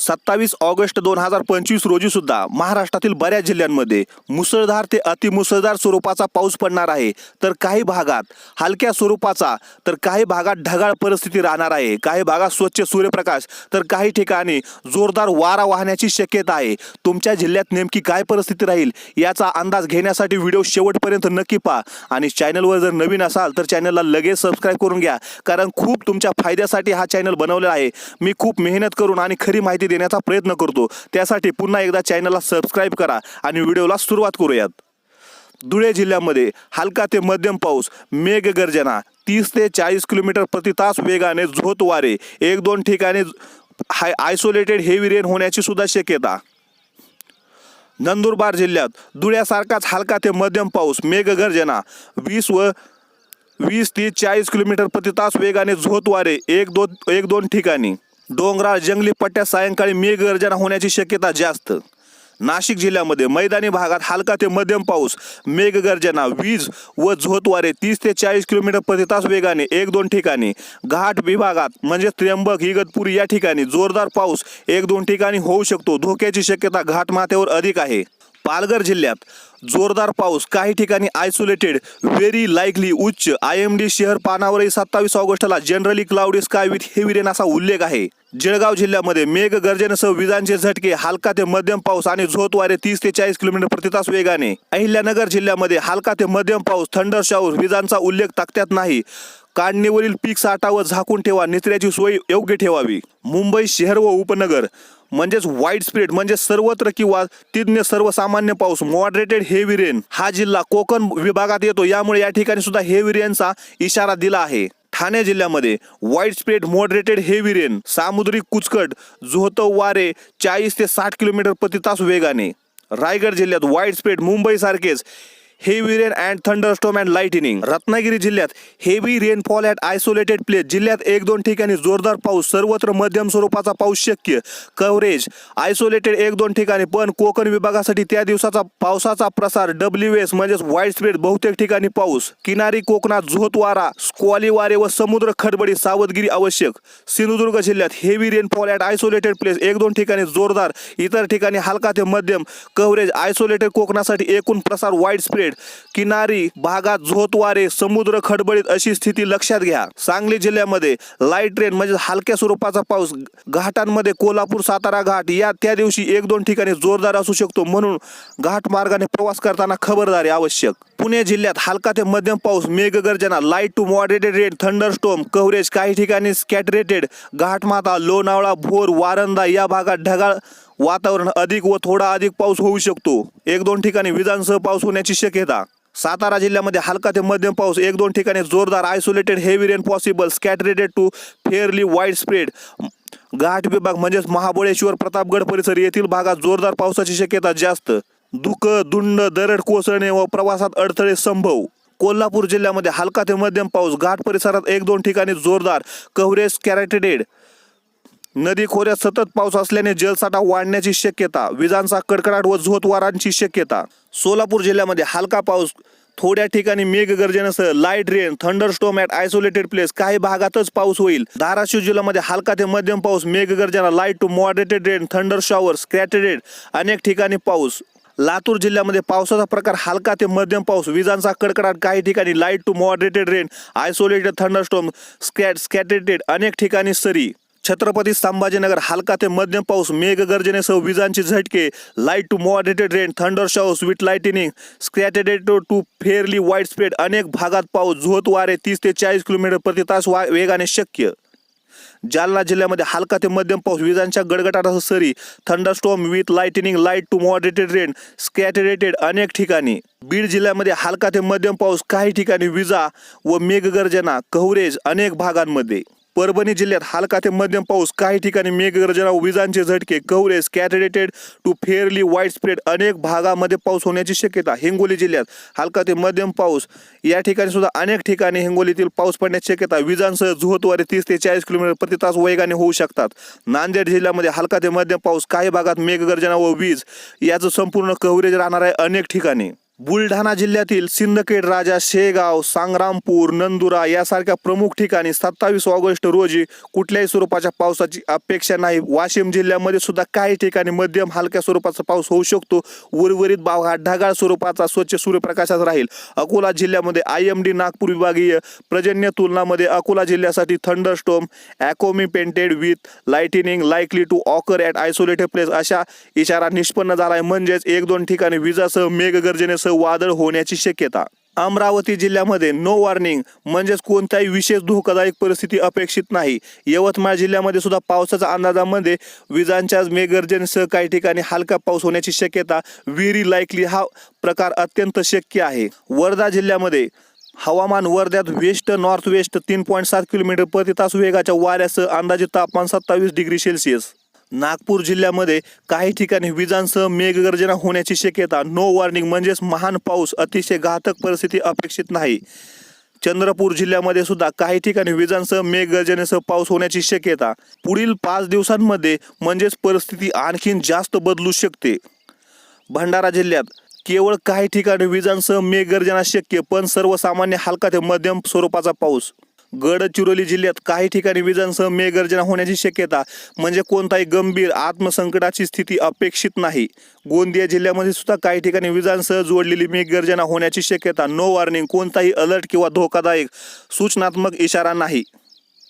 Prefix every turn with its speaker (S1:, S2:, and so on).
S1: सत्तावीस ऑगस्ट दोन हजार पंचवीस रोजी सुद्धा महाराष्ट्रातील बऱ्याच जिल्ह्यांमध्ये मुसळधार ते अतिमुसळधार स्वरूपाचा पाऊस पडणार आहे. तर काही भागात हलक्या स्वरूपाचा तर काही भागात ढगाळ परिस्थिती राहणार आहे. काही भागात स्वच्छ सूर्यप्रकाश तर काही ठिकाणी जोरदार वारा वाहण्याची शक्यता आहे. तुमच्या जिल्ह्यात नेमकी काय परिस्थिती राहील याचा अंदाज घेण्यासाठी व्हिडिओ शेवटपर्यंत नक्की पहा. आणि चॅनलवर जर नवीन असाल तर चॅनलला लगेच सबस्क्राईब करून घ्या. कारण खूप तुमच्या फायद्यासाठी हा चॅनल बनवलेला आहे. मी खूप मेहनत करून आणि खरी माहिती देण्याचा प्रयत्न करतो. त्यासाठी पुन्हा एकदा चॅनलला सबस्क्राईब करा आणि व्हिडिओला सुरुवात करूयात. धुळे जिल्ह्यामध्ये हलका ते मध्यम पाऊस मेघगर्जना तीस ते चाळीस किलोमीटर प्रति तास वेगाने झोत वारे एक दोन ठिकाणी हाय आयसोलेटेड हेवी रेन होण्याची सुद्धा शक्यता. नंदुरबार जिल्ह्यात धुळ्यासारखाच हलका ते मध्यम पाऊस मेघगर्जना वीस व वीस ते चाळीस किलोमीटर प्रति तास वेगाने झोत वारे एक दोन एक दोन ठिकाणी. डोंगराळ जंगली पट्ट्यात सायंकाळी मेघगर्जना होण्याची शक्यता जास्त. नाशिक जिल्ह्यामध्ये मैदानी भागात हलका ते मध्यम पाऊस मेघगर्जना वीज व झोतवारे तीस ते चाळीस किलोमीटर प्रति तास वेगाने एक दोन ठिकाणी. घाट विभागात म्हणजे त्र्यंबक इगतपुरी या ठिकाणी जोरदार पाऊस एक दोन ठिकाणी होऊ शकतो. धोक्याची शक्यता घाटमाथ्यावर अधिक आहे. पालघर जिल्ह्यात जोरदार पाऊस काही ठिकाणी आयसोलेटेड व्हेरी लाईकली उच्च. आय एम डी शहर पानावरही सत्तावीस ऑगस्टला generally cloudy sky with heavy rain असा उल्लेख आहे. जळगाव जिल्ह्यामध्ये मेघ गर्जनेसह विजांचे झटके हलका ते मध्यम पाऊस आणि झोत वारे तीस ते चाळीस किलोमीटर प्रति तास वेगाने. अहिल्यानगर जिल्ह्यामध्ये हलका ते मध्यम पाऊस थंडर शाऊर विजांचा उल्लेख तक्त्यात नाही. काढणीवरील पीक साठा व झाकून ठेवा निचऱ्याची सोय योग्य ठेवावी. मुंबई शहर व उपनगर म्हणजेच वाईड स्प्रेड म्हणजे सर्वत्र किंवा तिथने सर्वसामान्य पाऊस मॉडरेटेड हेवी रेन हा जिल्हा कोकण विभागात येतो यामुळे या ठिकाणी सुद्धा हेवी रेनचा इशारा दिला आहे. ठाणे जिल्ह्यामध्ये wide spread moderated heavy rain सामुद्रिक कुचकट जोहतव वारे चाळीस ते साठ किलोमीटर प्रति तास वेगाने. रायगड जिल्ह्यात widespread मुंबईसारखेच heavy rain and thunderstorm and lightning Ratnagiri जिल्ह्यात heavy rainfall at isolated place जिल्ह्यात एक दोन ठिकाणी जोरदार पाऊस सर्वत्र मध्यम स्वरूपाचा पाऊस शक्य. कव्हरेज आयसोलेटेड एक दोन ठिकाणी पण कोकण विभागासाठी त्या दिवसाचा पावसाचा प्रसार डब्ल्यू एस म्हणजेच वाईड स्प्रेड बहुतेक ठिकाणी पाऊस. किनारी कोकणात झोत वारा स्क्वॉली वारे व समुद्र खडबडी सावधगिरी आवश्यक. सिंधुदुर्ग जिल्ह्यात heavy rainfall at isolated place एक दोन ठिकाणी जोरदार इतर ठिकाणी हलका ते मध्यम. कव्हरेज आयसोलेटेड कोकणासाठी एकूण प्रसार वाईड स्प्रेड किनारी भागात झोत वारे समुद्र खडबडीत अशी स्थिती लक्षात घ्या. सांगली जिल्ह्यामध्ये लाइट ट्रेन म्हणजे हलक्या स्वरूपाचा पाऊस घाटांमध्ये कोल्हापूर सातारा घाट या त्या दिवशी एक दोन ठिकाणी जोरदार असू शकतो म्हणून घाट मार्गाने प्रवास करताना खबरदारी आवश्यक. पुणे जिल्ह्यात हलका ते मध्यम पाऊस मेघगर्जना light to moderated rain thunderstorm coverage काही ठिकाणी स्कॅटरेटेड घाटमाता लोणावळा भोर वारंदा या भागात ढगाळ वातावरण अधिक व थोडा अधिक पाऊस होऊ शकतो. एक दोन ठिकाणी विजांसह पाऊस होण्याची शक्यता. सातारा जिल्ह्यामध्ये हलका ते मध्यम पाऊस एक दोन ठिकाणी जोरदार isolated heavy rain possible scattered to fairly widespread घाट विभाग म्हणजेच महाबळेश्वर प्रतापगड परिसर येथील भागात जोरदार पावसाची शक्यता जास्त. दुख दुंड दरड कोसळणे व प्रवासात अडथळे संभव. कोल्हापूर जिल्ह्यामध्ये हलका ते मध्यम पाऊस घाट परिसरात एक दोन ठिकाणी जोरदार कव्हरेज कॅरेटेडेड नदी खोऱ्यात सतत पाऊस असल्याने जलसाठा वाढण्याची शक्यता विजांचा कडकडाट व झोतवारांची शक्यता. सोलापूर जिल्ह्यामध्ये हलका पाऊस थोड्या ठिकाणी मेघगर्जनेसह light rain thunderstorm at isolated place काही भागातच पाऊस होईल. धाराशिव जिल्ह्यामध्ये हलका ते मध्यम पाऊस मेघगर्जना light to moderated rain thunder shower scattered अनेक ठिकाणी पाऊस. लातूर जिल्ह्यामध्ये पावसाचा प्रकार हलका ते मध्यम पाऊस विजांचा कडकडाट काही ठिकाणी light to moderated rain isolated thunderstorm scat scattered अनेक ठिकाणी सरी. छत्रपती संभाजीनगर हलका ते मध्यम पाऊस मेघगर्जनेसह विजांचे झटके light to moderated rain thunder showers with lightning scattered to fairly widespread अनेक भागात पाऊस झोत वारे तीस ते चाळीस किलोमीटर प्रति तास वा वेगाने शक्य. जालना जिल्ह्यामध्ये हलका ते मध्यम पाऊस विजांच्या गडगडाटासह सरी thunderstorm with lightning light to moderated rain scattered अनेक ठिकाणी. बीड जिल्ह्यामध्ये हलका ते मध्यम पाऊस काही ठिकाणी विजा व मेघगर्जना कव्हरेज अनेक भागांमध्ये. परभणी जिल्ह्यात हलका ते मध्यम पाऊस. काही ठिकाणी मेघगर्जना व विजांचे झटके coverage scattered to fairly widespread अनेक भागामध्ये पाऊस होण्याची शक्यता हिंगोली जिल्ह्यात हलका ते मध्यम पाऊस. या ठिकाणी सुद्धा अनेक ठिकाणी हिंगोलीतील पाऊस पडण्याची शक्यता विजांसह झोतवारे तीस ते चाळीस किलोमीटर प्रति तास वेगाने होऊ शकतात. नांदेड जिल्ह्यामध्ये हलका ते मध्यम पाऊस. काही भागात मेघगर्जना व वीज. याचं संपूर्ण कव्हरेज राहणार आहे अनेक ठिकाणी. बुलढाणा जिल्ह्यातील सिंदखेड राजा शेगाव सांग्रामपूर नंदुरा यासारख्या प्रमुख ठिकाणी सत्तावीस ऑगस्ट रोजी कुठल्याही स्वरूपाच्या पावसाची अपेक्षा नाही. वाशिम जिल्ह्यामध्ये सुद्धा काही ठिकाणी मध्यम हलक्या स्वरूपाचा पाऊस होऊ शकतो. उर्वरित भाग हा ढगाळ स्वरूपाचा स्वच्छ सूर्यप्रकाशात राहील. अकोला जिल्ह्यामध्ये आय एम डी नागपूर विभागीय पर्जन्य तुलनामध्ये अकोला जिल्ह्यासाठी thunderstorm accompanied with lightning likely to occur at isolated place अशा इशारा निष्पन्न झाला आहे म्हणजेच एक दोन ठिकाणी विजासह मेघगर्जनेसह वादळ होण्याची शक्यता. अमरावती जिल्ह्यामध्ये नो वॉर्निंग म्हणजेच कोणत्याही विशेष धोकादायक परिस्थिती अपेक्षित नाही. यवतमाळ जिल्ह्यामध्ये सुद्धा पावसाच्या अंदाजामध्ये विजांच्या मेघगर्जनेसह काही ठिकाणी हलका पाऊस होण्याची शक्यता व्हेरी लाईकली हा प्रकार अत्यंत शक्य आहे. वर्धा जिल्ह्यामध्ये हवामान वर्ध्यात वेस्ट नॉर्थ वेस्ट तीन पॉईंट सात किलोमीटर प्रति तास वेगाच्या वाऱ्यासह अंदाजे तापमान सत्तावीस डिग्री सेल्सिअस नागपूर जिल्ह्यामध्ये काही ठिकाणी विजांसह मेघगर्जना होण्याची शक्यता. नो वॉर्निंग म्हणजेच महान पाऊस अतिशय घातक परिस्थिती अपेक्षित नाही. चंद्रपूर जिल्ह्यामध्ये सुद्धा काही ठिकाणी विजांसह मेघगर्जनेसह पाऊस होण्याची शक्यता. पुढील पाच दिवसांमध्ये म्हणजेच परिस्थिती आणखीन जास्त बदलू शकते. भंडारा जिल्ह्यात केवळ काही ठिकाणी विजांसह मेघगर्जना शक्य पण सर्वसामान्य हलका ते मध्यम स्वरूपाचा पाऊस. गडचिरोली जिल्ह्यात काही ठिकाणी विजांसह मेघगर्जना होण्याची शक्यता म्हणजे कोणताही गंभीर आत्मसंकटाची स्थिती अपेक्षित नाही. गोंदिया जिल्ह्यामध्ये सुद्धा काही ठिकाणी विजांसह जोडलेली मेघगर्जना होण्याची शक्यता नो वॉर्निंग कोणताही अलर्ट किंवा धोकादायक सूचनात्मक इशारा नाही.